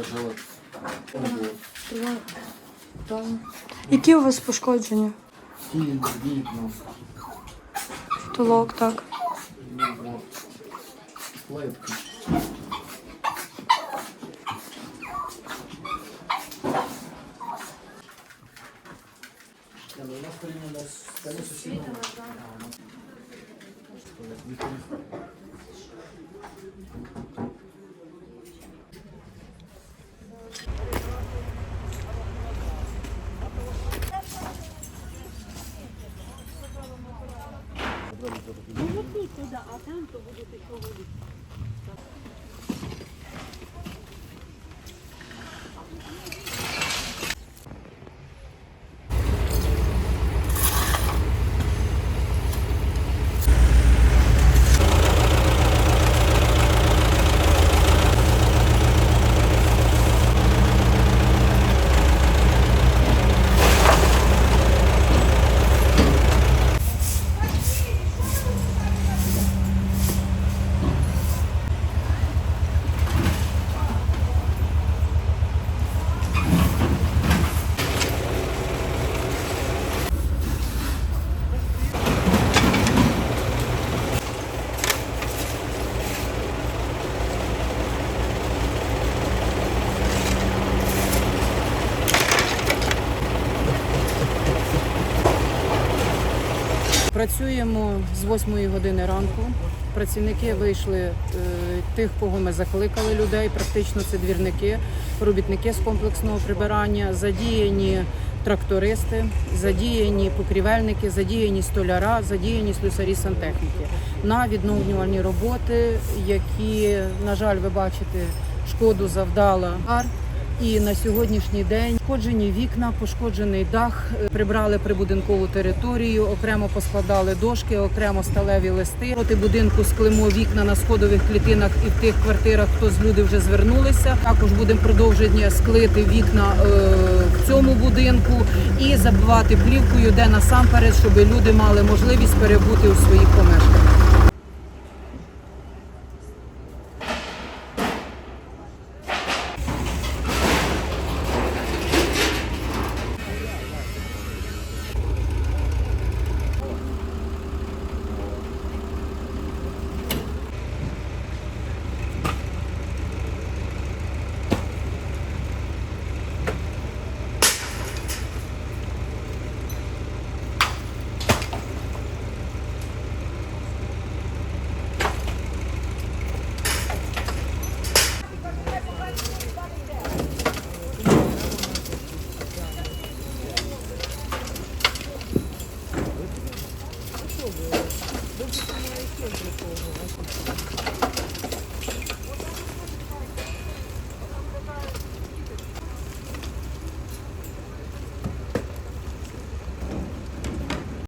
лежала. Ого. Які у вас пошкодження? Стіл, вікна, Толок, так. ну, плитки. У нас порівняно з тими сусідами. Працюємо з 8 години ранку. Працівники вийшли е, тих, кого ми закликали людей. Практично це двірники, робітники з комплексного прибирання, задіяні трактористи, задіяні покрівельники, задіяні столяра, задіяні слюсарі сантехніки на відновлювальні роботи, які, на жаль, ви бачите, шкоду завдала. І на сьогоднішній день пошкоджені вікна, пошкоджений дах, е, прибрали прибудинкову територію, окремо поскладали дошки, окремо сталеві листи. Проти будинку склимо вікна на сходових клітинах і в тих квартирах, хто з люди вже звернулися. Також будемо продовження склити вікна е, в цьому будинку і забивати плівкою, де насамперед, щоб люди мали можливість перебути у своїх помешканнях.